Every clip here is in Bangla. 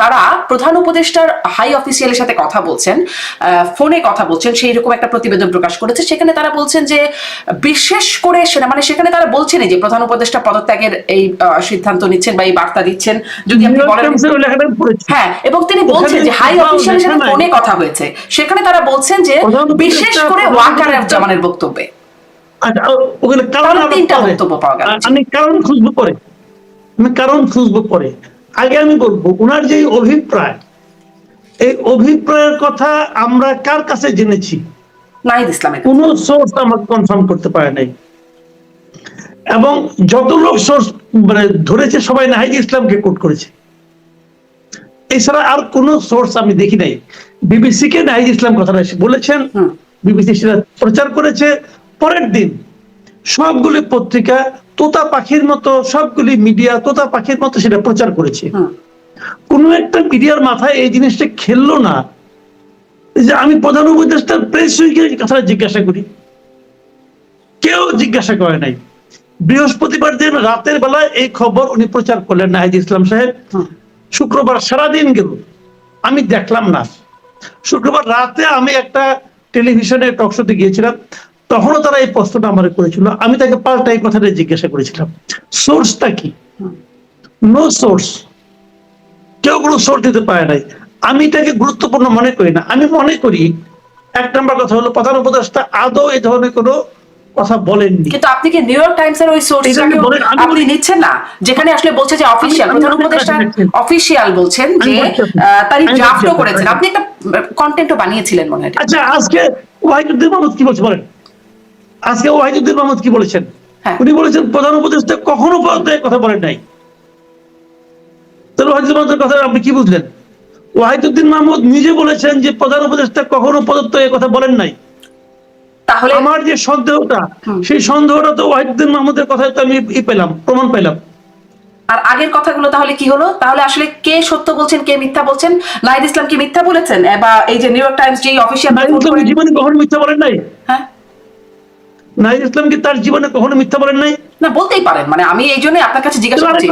তারা প্রধান উপদেষ্টার হাই অফিসিয়ালের সাথে কথা বলছেন ফোনে কথা বলছেন সেই রকম একটা প্রতিবেদন প্রকাশ করেছে। সেখানে তারা বলছেন যে বিশেষ করে সেনা মানে সেখানে তারা বলছেন যে প্রধান উপদেষ্টা পদত্যাগের এই সিদ্ধান্ত নিচ্ছেন বা এই বার্তা দিচ্ছেন। যদি আপনি বলেন হ্যাঁ এবং তিনি বলছেন যে হাই অফিসিয়ালের সাথে ফোনে কথা হয়েছে। সেখানে তারা বলছেন যে বিশেষ করে ওয়াকার জামানের বক্তব্যে। আচ্ছা ওখানে কারণ আমি কারণ খুঁজবো পরে। আমি কারণ খুঁজবো পরে। আগে আমি বলব ওনার যে অভিপ্রায় এই অভিপ্রায়ের কথা আমরা কার কাছে জেনেছি? কোন সোর্স আমাকে কনফার্ম করতে পারে নাই। এবং যত লোক সোর্স মানে ধরেছে সবাই নাহিদ ইসলামকে কোট করেছে। এছাড়া আর কোন সোর্স আমি দেখি নাই। বিবিসি কে নাহিদ ইসলাম কথাটা বলেছেন। বিবিসি সেটা প্রচার করেছে। পরের দিন সবগুলি পত্রিকা তোতা পাখির মতো সবগুলি মিডিয়া তোতা পাখির মতো সেটা প্রচার করেছে। কোন একটা মিডিয়ার মাথায় এই জিনিসটা খেললো না। যে আমি প্রধান উপদেষ্টার প্রেস কথা জিজ্ঞাসা করি। কেউ জিজ্ঞাসা করে নাই। বৃহস্পতিবার দিন রাতের বেলায় এই খবর উনি প্রচার করলেন নাহিদ ইসলাম সাহেব। শুক্রবার সারাদিন গেল। আমি দেখলাম না। শুক্রবার রাতে আমি একটা টেলিভিশনে টক শোতে গিয়েছিলাম। তখনও তারা এই প্রশ্নটা আমার করেছিল আমি তাকে পাল্টা এই কথাটা জিজ্ঞাসা করেছিলাম। সোর্সটা কি? নো সোর্স কেউ কোনো সোর্স দিতে পারে নাই। আমি এটাকে গুরুত্বপূর্ণ মনে করি না। আমি মনে করি এক নম্বর কথা হলো প্রধান উপদেষ্টা আদৌ এই ধরনের কোনো কথা বলেননি। কিন্তু আপনি কি নিউ ইয়র্ক টাইমস এর ওই সোর্সটাকে আপনি নিচ্ছেন না? যেখানে আসলে বলছে যে অফিসিয়াল প্রধান উপদেষ্টা। অফিসিয়াল বলছেন যে তারই ড্রাফটও করেছেন। আপনি একটা কন্টেন্টও বানিয়েছিলেন মনে হয়। আচ্ছা আজকে মাহমুদ কি বলছে বলেন? আজকে ওয়াহিদুদ্দিন মাহমুদ কি বলেছেন? হ্যাঁ। উনি বলেছেন প্রধান উপদেষ্টা কখনো পদত্যাগের কথা বলেন নাই। তাহলে ওয়াহিদুদ্দিন মাহমুদের কথা আপনি কি বুঝলেন? ওয়াহিদুদ্দিন মাহমুদ নিজে বলেছেন যে প্রধান উপদেষ্টা কখনো পদত্যাগের কথা বলেন নাই। তাহলে আমার যে সন্দেহটা সেই সন্দেহটা তো ওয়াহিদুদ্দিন মাহমুদের কথায় তো আমি পেলাম প্রমাণ পেলাম। আর আগের কথাগুলো তাহলে কি হলো? তাহলে আসলে কে সত্য বলছেন কে মিথ্যা বলছেন? নাহিদ ইসলাম কি মিথ্যা বলেছেন? বা এই যে নিউ ইয়র্ক টাইমস যে অফিসিয়াল জীবনে কখনো মিথ্যা বলেন নাই? হ্যাঁ। নাহিদ ইসলাম কি তার জীবনে কখনো মিথ্যা বলেন নাই? না বলতেই পারেন। মানে আমি এই জন্যই আপনার কাছে জিজ্ঞাসা করছি।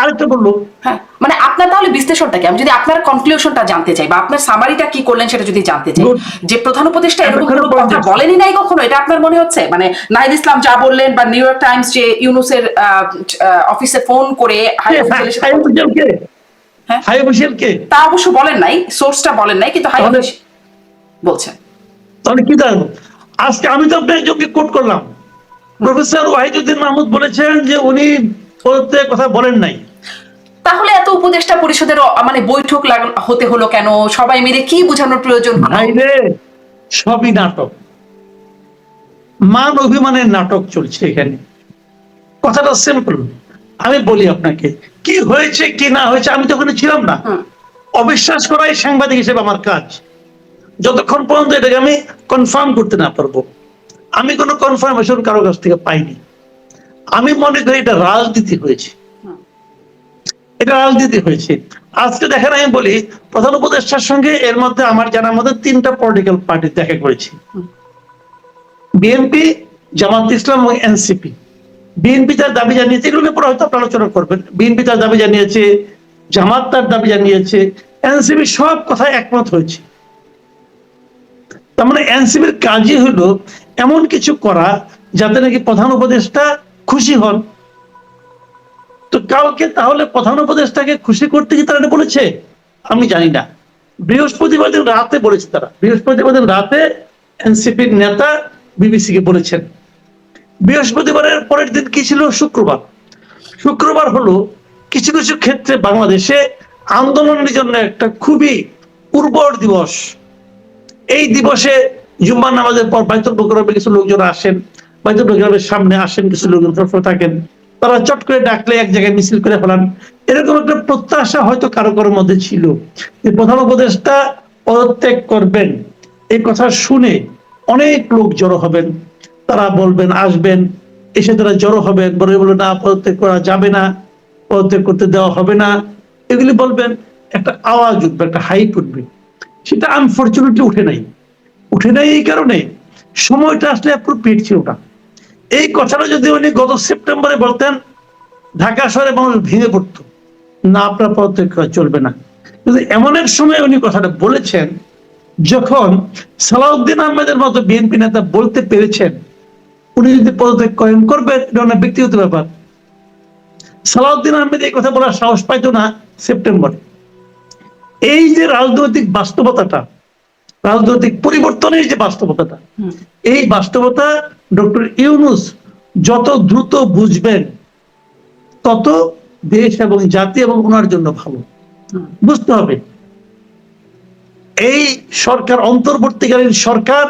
আরেকটা বলল, হয় মানে আপনার তাহলে বিশ্লেষণটা কি? আমি যদি আপনার কনক্লুশনটা জানতে চাই বা আপনার সামারিটা কি করলেন সেটা যদি জানতে চাই। যে প্রধান উপদেষ্টা এরকম কোনো কথা বলেনি নাই কখনো? এটা আপনার মনে হচ্ছে? মানে নাহিদ ইসলাম যা বললেন বা নিউ ইয়র্ক টাইমস যে ইউনুসের অফিসে ফোন করে হাই অফিসিয়াল কে? হ্যাঁ। অফিসিয়াল কে? তা অবশ্য বলেন নাই সোর্সটা বলেন নাই কিন্তু হাই তাহলে- অফিস বলছেন। তাহলে কি দাঁড়াবো আজকে আমি তো আপনার একজনকে কোট করলাম। প্রফেসর ওয়াহিদুদ্দিন মাহমুদ বলেছেন যে উনি পদত্যাগের কথা বলেন নাই। তাহলে এত উপদেষ্টা পরিষদের মানে বৈঠক হতে হলো কেন? সবাই মিলে কি বোঝানোর প্রয়োজন? সবই নাটক। মান অভিমানের নাটক চলছে এখানে। কথাটা সিম্পল আমি বলি আপনাকে কি হয়েছে কি না হয়েছে আমি তো ওখানে ছিলাম না। অবিশ্বাস করাই সাংবাদিক হিসেবে আমার কাজ। যতক্ষণ পর্যন্ত এটাকে আমি কনফার্ম করতে না পারব, আমি কোনো কনফার্মেশন কারও কাছ থেকে পাইনি। আমি মনে করি এটা রাজনীতি হয়েছে। এটা রাজনীতি হয়েছে। আজকে দেখেন আমি বলি, প্রধান উপদেষ্টার সঙ্গে এর মধ্যে আমার জানার মধ্যে তিনটা পলিটিক্যাল পার্টি দেখা করেছি। বিএনপি, জামাত ইসলাম এবং এনসিপি। বিএনপি তার দাবি জানিয়েছে, এগুলো পরে হয়তো আপনারা আলোচনা করবেন। বিএনপি তার দাবি জানিয়েছে, জামাত তার দাবি জানিয়েছে, এনসিপি সব কথায় একমত হয়েছে। তার মানে এনসিপির কাজই হলো এমন কিছু করা যাতে নাকি প্রধান উপদেষ্টা খুশি হন। তো কাউকে তাহলে প্রধান উপদেষ্টাকে খুশি করতে কি তারা বলেছে? আমি জানি না। বৃহস্পতিবার দিন রাতে বলেছে তারা। বৃহস্পতিবার দিন রাতে এনসিপির নেতা বিবিসি কে বলেছেন। বৃহস্পতিবারের পরের দিন কি ছিল? শুক্রবার। শুক্রবার হলো কিছু কিছু ক্ষেত্রে বাংলাদেশে আন্দোলনের জন্য একটা খুবই উর্বর দিবস। এই দিবসে জুম্মার নামাজের পর বাইতুল বকরমে কিছু লোকজন আসেন, বাইতুল বকরমের সামনে আসেন, কিছু লোকজন থাকেন। তারা চট করে ডাকলে এক জায়গায় মিছিল করে ফেলান। এরকম একটা প্রত্যাশা হয়তো কারও কারোর মধ্যে ছিল। যে প্রধান উপদেষ্টা পদত্যাগ করবেন। এই কথা শুনে অনেক লোক জড়ো হবেন। তারা বলবেন, আসবেন। এসে তারা জড়ো হবেন। বলে বলে না পদত্যাগ করা যাবে না। পদত্যাগ করতে দেওয়া হবে না। এগুলি বলবেন, একটা আওয়াজ উঠবে, একটা হাইপ উঠবে। সেটা আনফর্চুনেটলি উঠে নাই। উঠে নাই এই কারণে সময়টা আসলে অ্যাপ্রোপ্রিয়েট ছিল না। এই কথাটা যদি উনি গত সেপ্টেম্বরে বলতেন, ঢাকা শহরে মানুষ ভেঙে পড়তো। না, আপনার পদত্যাগ চলবে না। কিন্তু এমন এক সময় উনি কথাটা বলেছেন, যখন সালাউদ্দিন আহমেদের মতো বিএনপি নেতা বলতে পেরেছেন, উনি যদি পদত্যাগ করেন, করবেন, এটা ওনার ব্যক্তিগত ব্যাপার। সালাউদ্দিন আহমেদ এই কথা বলার সাহস পাইতো না সেপ্টেম্বরে এই যে রাজনৈতিক বাস্তবতাটা রাজনৈতিক পরিবর্তনের যে বাস্তবতাটা এই বাস্তবতা ডক্টর ইউনুস যত দ্রুত বুঝবেন তত দেশ এবং জাতি এবং ওনার জন্য ভালো। বুঝতে হবে এই সরকার অন্তর্বর্তীকালীন সরকার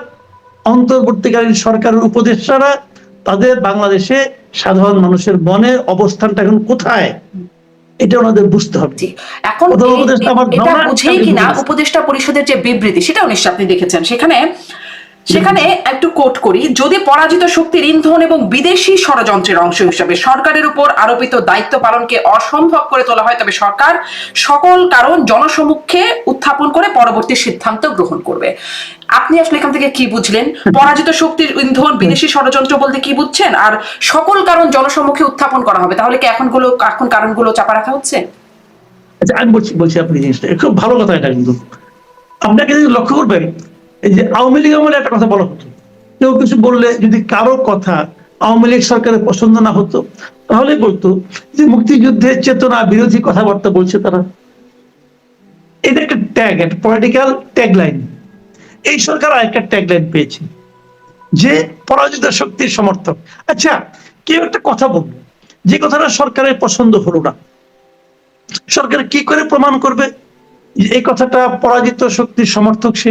অন্তর্বর্তীকালীন সরকারের উপদেষ্টারা তাদের বাংলাদেশে সাধারণ মানুষের মনের অবস্থানটা এখন কোথায়? এটা ওনাদের বুঝতে হবে। এখন বুঝেই কিনা উপদেষ্টা পরিষদের যে বিবৃতি সেটাও নিশ্চয় আপনি দেখেছেন। সেখানে সেখানে একটু কোট করি। যদি পরাজিত শক্তির ইন্ধন এবং বিদেশি ষড়যন্ত্রের অংশ হিসাবে সরকারের উপর আরোপিত দায়িত্ব পালনকে অসম্ভব করে তোলা হয়, তবে সরকার সকল কারণ জনসমক্ষে উত্থাপন করে পরবর্তী সিদ্ধান্ত গ্রহণ করবে। আপনি আসলে এখান থেকে কি বুঝলেন? পরাজিত শক্তির ইন্ধন, বিদেশি ষড়যন্ত্র বলতে কি বুঝছেন? আর সকল কারণ জনসম্মুখে উত্থাপন করা হবে, তাহলে কি এখনগুলো, এখন কারণগুলো চাপা রাখা হচ্ছে? আচ্ছা আমি বলছি বলছি আপনি জিনিসটা। খুব ভালো কথা এটা কিন্তু। আপনাকে লক্ষ্য করবেন এই যে আওয়ামী লীগ আমলে একটা কথা বলা হতো। কেউ কিছু বললে যদি কারও কথা আওয়ামী লীগ সরকারের পছন্দ না হতো তাহলে বলতো যে মুক্তিযুদ্ধের চেতনা বিরোধী কথাবার্তা বলছে তারা। এটা একটা ট্যাগ একটা পলিটিক্যাল ট্যাগ লাইন এই সরকার আরেকটা ট্যাগ লাইন পেয়েছে, যে পরাজিত শক্তির সমর্থক। আচ্ছা কেউ একটা কথা বলব যে কথাটা সরকারের পছন্দ হলো না। সরকার কি করে প্রমাণ করবে এই কথাটা পরাজিত শক্তির সমর্থক সে।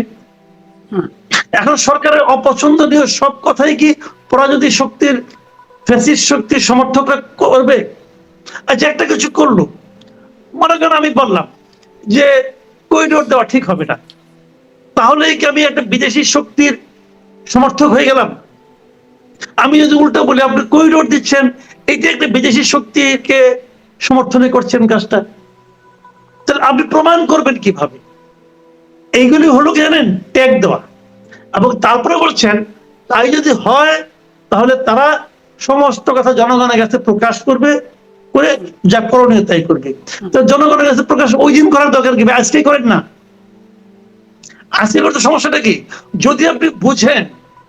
এখন সরকারের অপছন্দনীয় সব কথাই কি পরাজিত শক্তির, ফ্যাসিস্ট শক্তির সমর্থকরা করবে? আচ্ছা একটা কিছু করল। মনে করেন আমি বললাম যে করিডোর দেওয়া ঠিক হবে না। তাহলে কি আমি একটা বিদেশি শক্তির সমর্থক হয়ে গেলাম? আমি যদি উল্টো বলি, আপনি করিডোর দিচ্ছেন এইটা একটা বিদেশি শক্তিকে সমর্থনে করছেন কাজটা। তাহলে আপনি প্রমাণ করবেন কীভাবে? এইগুলি হলো কি জানেন? ট্যাগ দেওয়া। এবং তারপরে বলছেন, তাই যদি হয়, তাহলে তারা সমস্ত কথা জনগণের কাছে প্রকাশ করবে, করে যা করণীয় তাই করবে। তো জনগণের কাছে প্রকাশ, ওই দিন করার দরকার কি? আজকেই করেন না? আজকে করতে সমস্যাটা কি? যদি আপনি বুঝেন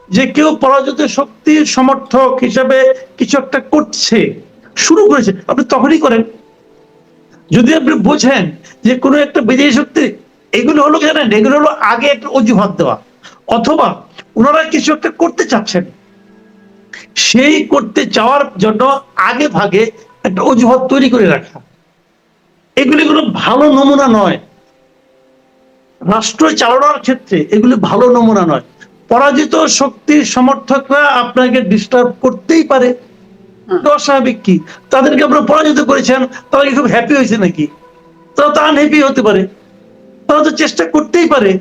যে কেউ পরাজিত শক্তির সমর্থক হিসাবে কিছু একটা করছে, শুরু করেছে, আপনি তখনই করেন। যদি আপনি বোঝেন যে কোনো একটা বিদেশি শক্তি, এগুলো হলো জানেন? এগুলো হলো আগে একটা অজুহাত দেওয়া। অথবা ওনারা কিছু একটা করতে চাচ্ছেন। সেই করতে চাওয়ার জন্য আগে ভাগে একটা অজুহাত তৈরি করে রাখা। এগুলি কোনো ভালো নমুনা নয়। রাষ্ট্র চালানোর ক্ষেত্রে এগুলি ভালো নমুনা নয়। পরাজিত শক্তির সমর্থকরা আপনাকে ডিস্টার্ব করতেই পারে। অস্বাভাবিক কি? তাদেরকে আপনারা পরাজিত করেছেন, তারা কি খুব হ্যাপি হয়েছে নাকি? তারা তো আনহ্যাপি হতে পারে। তারা তো চেষ্টা করতেই পারে।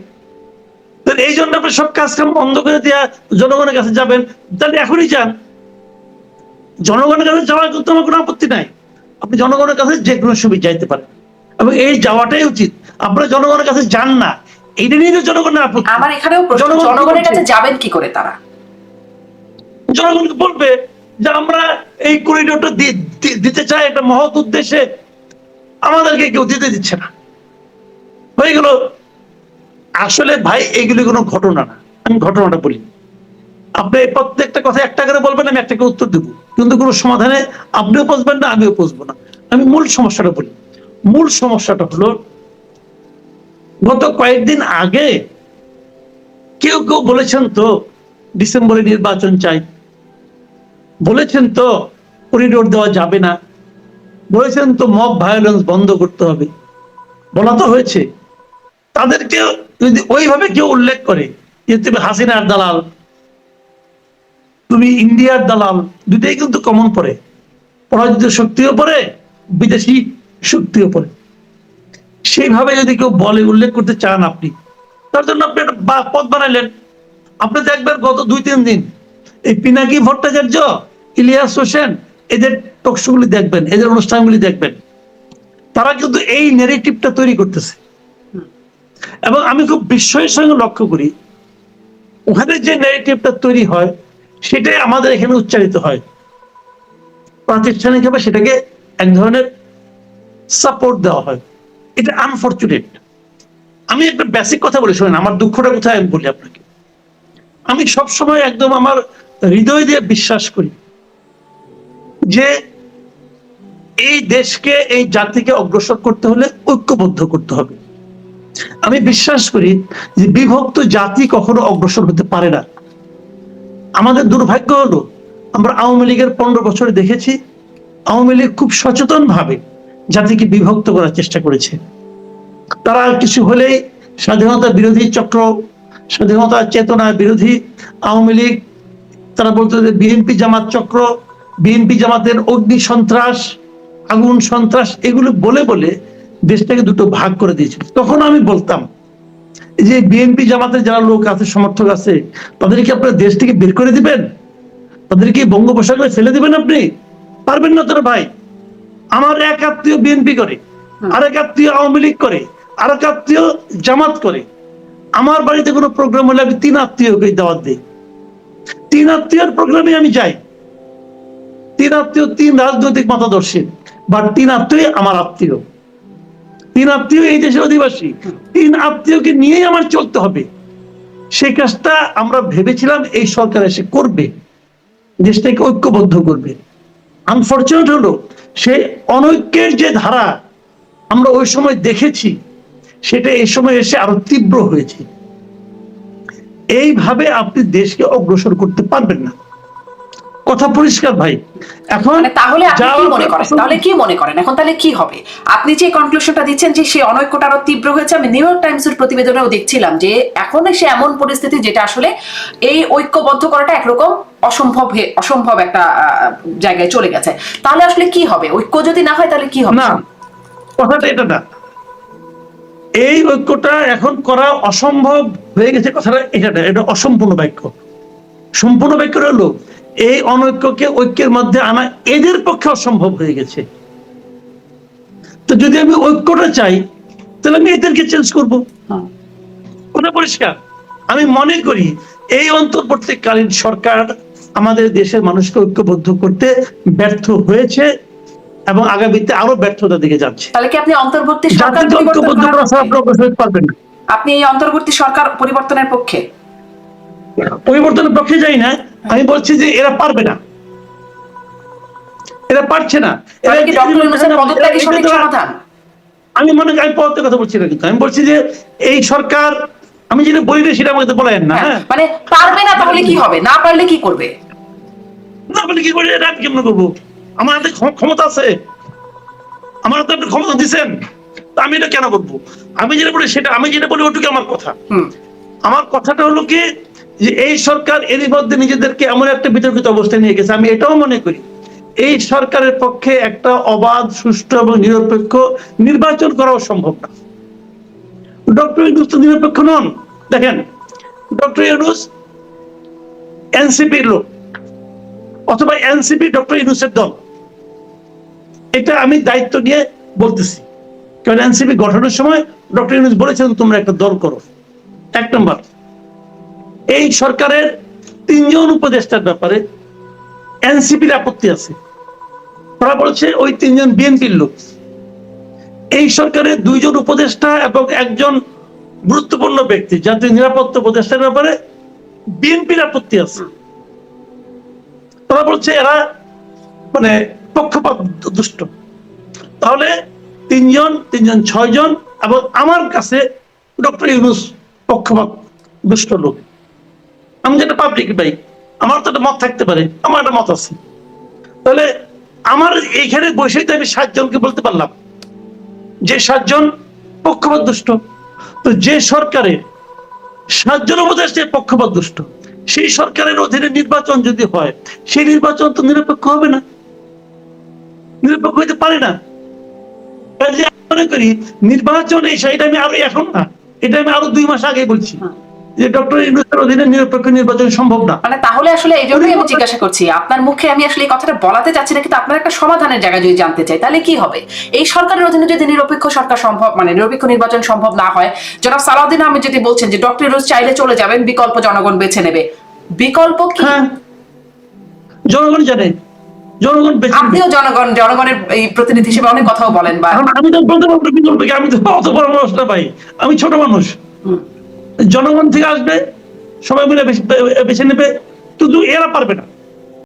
এই জন্য আপনি সব কাজ কাম বন্ধ করে দেওয়া জনগণের কাছে যাবেন। তাহলে এখনই যান। জনগণের কাছে যাওয়ার কিন্তু আমার কোনো আপত্তি নাই। আপনি জনগণের কাছে যে কোনো সময় যাইতে পারেন। এবং এই যাওয়াটাই উচিত। আপনারা জনগণের কাছে যান না। এইটা নিয়ে জনগণের আপত্তি। আমার এখানেও জনগণের কাছে যাবেন কি করে তারা? জনগণকে বলবে যে আমরা এই করিডোরটা দিতে চাই একটা মহৎ উদ্দেশ্যে। আমাদেরকে কেউ দিতে দিচ্ছে না। হয়ে গেল। আসলে ভাই, এগুলি কোনো ঘটনা না। আমি ঘটনাটা বলি। আপনি এই প্রত্যেকটা কথা একটা করে বলবেন, আমি একটাকে উত্তর দেবো। কিন্তু কোনো সমাধানে আপনিও বুঝবেন না, আমিও বুঝব না। আমি মূল সমস্যাটা বলি। মূল সমস্যাটা হলো, গত কয়েকদিন আগে কেউ কেউ বলেছেন তো, ডিসেম্বরে নির্বাচন চাই। বলেছেন তো করিডোর দেওয়া যাবে না। বলেছেন তো মব ভায়োলেন্স বন্ধ করতে হবে। বলা তো হয়েছে। তাদেরকে যদি ওইভাবে কেউ উল্লেখ করে যে তুমি হাসিনার দালাল, তুমি ইন্ডিয়ার দালাল দুটাই কিন্তু কমন পড়ে। পরাজিত শক্তিও পড়ে, বিদেশি শক্তিও পড়ে। সেইভাবে যদি কেউ বলে, উল্লেখ করতে চান আপনি, তার জন্য আপনি একটা পথ বানাইলেন। আপনি দেখবেন গত দুই, তিন দিন এই পিনাকি ভট্টাচার্য, ইলিয়াস হোসেন, এদের টকশোগুলি দেখবেন, এদের অনুষ্ঠানগুলি দেখবেন। তারা কিন্তু এই নেগেটিভটা তৈরি করতেছে। এবং আমি খুব বিস্ময়ের সঙ্গে লক্ষ্য করি ওখানে যে নেগেটিভটা তৈরি হয়, সেটাই আমাদের এখানে উচ্চারিত হয়। প্রাতিষ্ঠানিকভাবে সেটাকে এক ধরনের সাপোর্ট দেওয়া হয়। এটা আনফর্চুনেট আমি একটা বেসিক কথা বলি, শোনেন, আমার দুঃখটা কোথায় আমি বলি আপনাকে? আমি সবসময় একদম আমার হৃদয় দিয়ে বিশ্বাস করি যে এই দেশকে, এই জাতিকে অগ্রসর করতে হলে ঐক্যবদ্ধ করতে হবে। আমি বিশ্বাস করি যে বিভক্ত জাতি কখনো অগ্রসর হতে পারে না। আমাদের দুর্ভাগ্য হলো, আমরা আওয়ামী লীগের পনেরো বছরে দেখেছি, আওয়ামী লীগ খুব সচেতন ভাবে জাতিকে বিভক্ত করার চেষ্টা করেছে। তারা কিছু হলেই স্বাধীনতা বিরোধী চক্র, স্বাধীনতা চেতনা বিরোধী আওয়ামী লীগ, তারা বলতো যে বিএনপি জামাত চক্র, বিএনপি জামাতের অগ্নি সন্ত্রাস, আগুন সন্ত্রাস, এগুলো বলে বলে দেশটাকে দুটো ভাগ করে দিয়েছে। তখন আমি বলতাম এই যে বিএনপি জামাতের যারা লোক আছে সমর্থক আছে তাদেরকে আপনার দেশ থেকে বের করে দিবেন? তাদেরকে বঙ্গোপসাগরে ফেলে দিবেন আপনি? পারবেন না তোর ভাই। আমার এক আত্মীয় বিএনপি করে আরেক আত্মীয় আওয়ামী লীগ করে আরেক আত্মীয় জামাত করে। আমার বাড়িতে কোনো প্রোগ্রাম হলে আমি তিন আত্মীয়কে দাওয়াত দিই। তিন আত্মীয়র প্রোগ্রামে আমি যাই। তিন আত্মীয় তিন রাজনৈতিক মতাদর্শী বা তিন আত্মীয় আমার আত্মীয়। তিন আত্মীয় এই দেশের অধিবাসী। তিন আত্মীয়কে নিয়েই আমার চলতে হবে। সেই কাজটা আমরা ভেবেছিলাম এই সরকার এসে করবে। দেশটাকে ঐক্যবদ্ধ করবে। আনফর্চুনেট হলো, সে অনৈক্যের যে ধারা আমরা ওই সময় দেখেছি, সেটা এই সময় এসে আরও তীব্র হয়েছে। এইভাবে আপনি দেশকে অগ্রসর করতে পারবেন না। কথা পরিষ্কার ভাই। এখন মানে তাহলে আপনি কি মনে করেন? তাহলে কি মনে করেন? এখন তাহলে কি হবে? আপনি যে কনক্লুশনটা দিচ্ছেন যে সেই অনৈক্যটা আরও তীব্র হয়েছে আমি নিউ ইয়র্ক টাইমস এর প্রতিবেদনেও দেখছিলাম যে এখন সে এমন পরিস্থিতি যেটা আসলে এই ঐক্যবদ্ধ করাটা একরকম অসম্ভব অসম্ভব একটা জায়গায় চলে গেছে। তাহলে আসলে কি হবে? ঐক্য যদি না হয় তাহলে কি হবে? না কথাটা এটা না। এই ঐক্যটা এখন করা অসম্ভব হয়ে গেছে কথাটা এটা না এটা অসম্পূর্ণ বাক্য। সম্পূর্ণ বাক্য হলো এই অনৈক্যকে ঐক্যের মধ্যে আনা এদের পক্ষে অসম্ভব হয়ে গেছে। তো যদি আমি ঐক্যটা চাই তাহলে আমি এদেরকে চেঞ্জ করব। ওটা পরিষ্কার? আমি মনে করি এই অন্তর্বর্তীকালীন সরকার আমাদের দেশের মানুষকে ঐক্যবদ্ধ করতে ব্যর্থ হয়েছে এবং আগামীতে আরও ব্যর্থতা দিকে যাচ্ছে। তাহলে কি আপনি অন্তর্বর্তী সরকার ঐক্যবদ্ধ করার করা ছাড়া পারবেন না। আপনি এই অন্তর্বর্তী সরকার পরিবর্তনের পক্ষে? পরিবর্তনের পক্ষে যাই না আমি বলছি যে এরা পারবে না। এরা পারছে না। আমি মনে করি আমি পদত্যাগ কথা বলছি না কিন্তু। আমি বলছি যে এই সরকার আমি যেটা বলি না সেটা আমাকে বলেন না হ্যাঁ, হ্যাঁ? মানে পারবে না তাহলে কি হবে? না পারলে কি করবে? না বলে কি করে এটা কেমন করব? আমার হাতে ক্ষমতা আছে। আমার হাতে আপনি ক্ষমতা দিচ্ছেন তা আমি এটা কেন করব? আমি যেটা বলি সেটা আমি যেটা বলি ওটুকু আমার কথা। হুম। আমার কথাটা হলো কি যে এই সরকার এরই মধ্যে নিজেদেরকে এমন একটা বিতর্কিত অবস্থায় নিয়ে গেছে, আমি এটাও মনে করি। এই সরকারের পক্ষে একটা অবাধ, সুষ্ঠু এবং নিরপেক্ষ নির্বাচন করাও সম্ভব না। ডক্টর ইউনুস তো নিরপেক্ষ নন। দেখেন, ডক্টর ইউনুস এনসিপির লোক, অথবা এনসিপি ডক্টর ইউনুসের দল। এটা আমি দায়িত্ব নিয়ে বলতেছি। কারণ এনসিপি গঠনের সময় ডক্টর ইউনুস বলেছেন, তোমরা একটা দল করো। এক নম্বর। এই সরকারের তিনজন উপদেষ্টার ব্যাপারে এনসিপির আপত্তি আছে। তারা বলছে ওই তিনজন বিএনপির লোক। এই সরকারের দুইজন উপদেষ্টা এবং একজন গুরুত্বপূর্ণ ব্যক্তি জাতীয় নিরাপত্তা উপদেষ্টার ব্যাপারে বিএনপির আপত্তি আছে। তারা বলছে এরা মানে পক্ষপাত দুষ্ট। তাহলে তিনজন তিনজন ছয়জন এবং আমার কাছে ডক্টর ইউনুস পক্ষপাত দুষ্ট লোক। আমি যেটা পাবলিক ভাই, আমার তো একটা মত থাকতে পারে, আমার একটা মত আছে। তাহলে আমার এইখানে বসেই তো আমি সাতজনকে বলতে পারলাম, যে সাতজন পক্ষপাত দুষ্ট। তো যে সরকারের সাতজন উপদেষ্টার পক্ষপাত দুষ্ট, সেই সরকারের অধীনে নির্বাচন যদি হয়, সেই নির্বাচন তো নিরপেক্ষ হবে না। নিরপেক্ষ হইতে পারে না। মনে করি, নির্বাচন এই এটা আমি আরও এখন না, এটা আমি আরও দুই মাস আগে বলছি। যে ডক্টর অধীনে নিরপেক্ষ নির্বাচন সম্ভব না। মানে তাহলে আসলে এই জন্যই আমি জিজ্ঞাসা করছি আপনার মুখে আমি আসলে এই কথাটা বলাতে চাচ্ছি না কিন্তু আপনার একটা সমাধানের জায়গা যদি জানতে চাই তাহলে কি হবে? এই সরকারের অধীনে যদি নিরপেক্ষ সরকার সম্ভব মানে নিরপেক্ষ নির্বাচন সম্ভব না হয় জনাব সালাউদ্দিন আমি যদি বলছেন যে ডক্টর ইউনুস চাইলে চলে যাবেন বিকল্প জনগণ বেছে নেবে। বিকল্প কি? হ্যাঁ। জনগণ জানে। জনগণ বেছে আপনিও জনগণ জনগণের এই প্রতিনিধি হিসেবে অনেক কথাও বলেন বা আমি তো বিকল্প আমি তো অত বড় মানুষ না ভাই। আমি ছোট মানুষ। জনগণ থেকে আসবে সবাই মিলে বেছে নেবে কিন্তু এরা পারবে না।